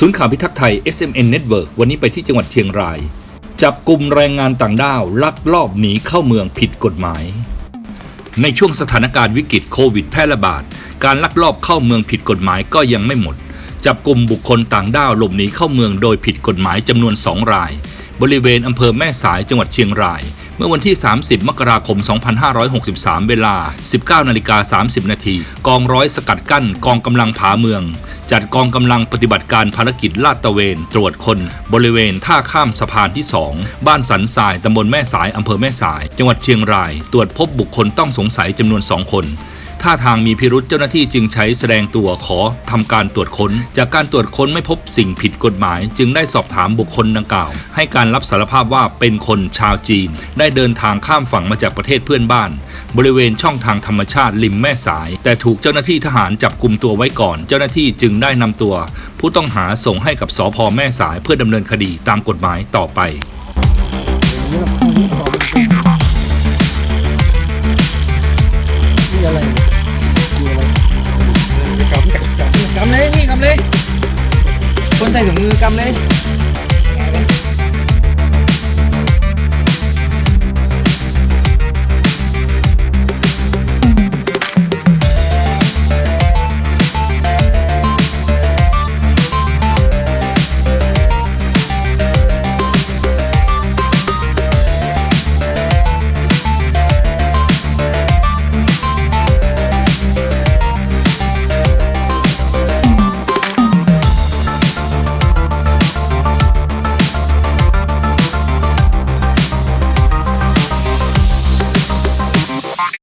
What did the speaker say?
ศูนย์ข่าวพิทักษ์ไทย SMN Network วันนี้ไปที่จังหวัดเชียงราย จับกลุ่มแรงงานต่างด้าวลักลอบหนีเข้าเมืองผิดกฎหมาย ในช่วงสถานการณ์วิกฤตโควิดแพร่ระบาด การลักลอบเข้าเมืองผิดกฎหมายก็ยังไม่หมด จับกลุ่มบุคคลต่างด้าวหลบหนีเข้าเมืองโดยผิดกฎหมายจำนวน 2 ราย บริเวณอำเภอแม่สายจังหวัดเชียงราย เมื่อวันที่ 30 มกราคม 2563 เวลา 19นาฬิกา30 นาทีกองร้อยสกัดกั้นกองกำลังผาเมือง จัดกองกำลังปฏิบัติการภารกิจลาดตระเวน ตรวจคน บริเวณท่าข้ามสะพานที่ 2 บ้านสันทรายตำบลแม่สายอำเภอแม่สาย จังหวัดเชียงราย ตรวจพบบุคคลต้องสงสัยจำนวน 2 คน ท่าทางมีพิรุษเจ้าหน้าที่จึงใช้แสดงตัวขอทำการตรวจค้น จากการตรวจค้นไม่พบสิ่งผิดกฎหมาย จึงได้สอบถามบุคคลดังกล่าว ให้การรับสารภาพว่าเป็นคนชาวจีน ได้เดินทางข้ามฝั่งมาจากประเทศเพื่อนบ้าน บริเวณช่องทางธรรมชาติริมแม่สาย แต่ถูกเจ้าหน้าที่ทหารจับกลุ่มตัวไว้ก่อน เจ้าหน้าที่จึงได้นำตัว ผู้ต้องหาส่งให้กับสพแม่สายเพื่อดำเนินคดีตามกฎหมายต่อไป ใส่ถุงมือกำเลย